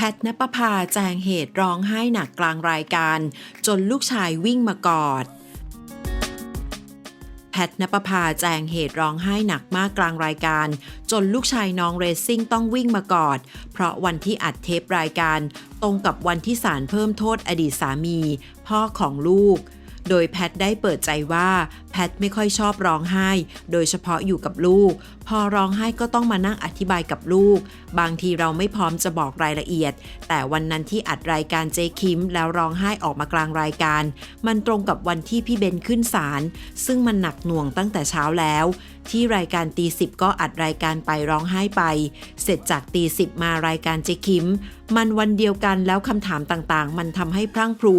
พทณปภาแจงเหตุร้องไห้หนักกลางรายการ จนลูกชายวิ่งมากอด แพทณปภาแจงเหตุร้องไห้หนักมากกลางรายการ จนลูกชายน้องเรซซิ่งต้องวิ่งมากอด เพราะวันที่อัดเทปรายการ ตรงกับวันที่ศาลเพิ่มโทษอดีตสามี พ่อของลูก โดยแพทได้เปิดใจว่าแพทไม่ค่อยชอบร้องไห้ โดยเฉพาะอยู่กับลูก พอร้องไห้ก็ต้องมานั่งอธิบายกับลูก บางทีเราไม่พร้อมจะบอกรายละเอียด แต่วันนั้นที่อัดรายการเจคิม แล้วร้องไห้ออกมากลางรายการ มันตรงกับวันที่พี่เบนขึ้นศาลซึ่งมันหนักหน่วงตั้งแต่เช้าแล้ว ที่รายการตีสิบก็อัดรายการไปร้องไห้ไป เสร็จจากตีสิบมารายการเจคิม มันวันเดียวกันแล้วคำถามต่างๆ มันทำให้พรั่งพรู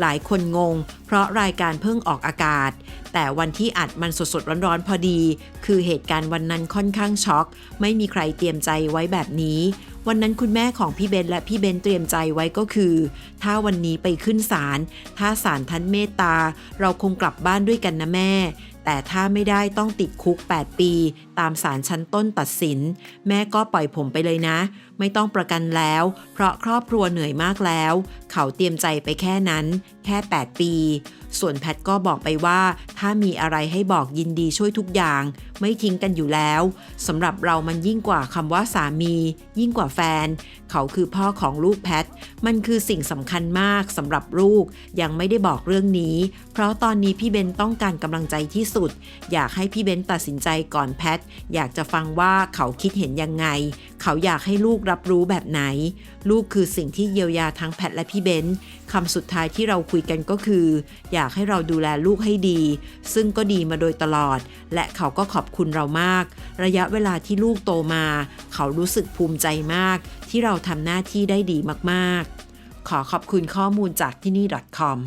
หลายคนงง เพราะรายการเพิ่งออกอากาศ แต่วันที่อัดมันสดๆร้อนๆพอดี คือเหตุการณ์วันนั้นค่อนข้างช็อก ไม่มีใครเตรียมใจไว้แบบนี้ วันนั้นคุณแม่ของพี่เบนและพี่เบนเตรียมใจไว้ก็คือ ถ้าวันนี้ไปขึ้นศาลถ้าศาลท่านเมตตา เราคงกลับบ้านด้วยกันนะแม่แต่ถ้าไม่ได้ต้องติดคุก 8 ปี ตามศาลชั้นต้นตัดสิน แม่ก็ปล่อยผมไปเลยนะ ไม่ต้องประกันแล้ว เพราะครอบครัวเหนื่อยมากแล้วเขาเตรียมใจไปแค่นั้น แค่ 8 ปี ส่วนแพทก็บอกไปว่า ถ้ามีอะไรให้บอกยินดีช่วยทุกอย่าง ไม่ทิ้งกันอยู่แล้วสำหรับเรามันยิ่งกว่าคำว่าสามี ยิ่งกว่าแฟน เขาคือพ่อของลูกแพท มันคือสิ่งสำคัญมากสำหรับลูก ยังไม่ได้บอกเรื่องนี้ เพราะตอนนี้พี่เบนต้องการกำลังใจที่สุด อยากให้พี่เบนตัดสินใจก่อนแพท อยากจะฟังว่าเขาคิดเห็นยังไง เขาอยากให้ลูกรับรู้แบบไหน ลูกคือสิ่งที่เยียวยาทั้งแพทและพี่เบนซ์คำสุดท้ายที่เราคุยกันก็คือ อยากให้เราดูแลลูกให้ดี ซึ่งก็ดีมาโดยตลอด และเขาก็ขอบคุณเรามาก ระยะเวลาที่ลูกโตมา เขารู้สึกภูมิใจมาก ที่เราทำหน้าที่ได้ดีมากๆ ขอขอบคุณข้อมูลจากที่นี่ .com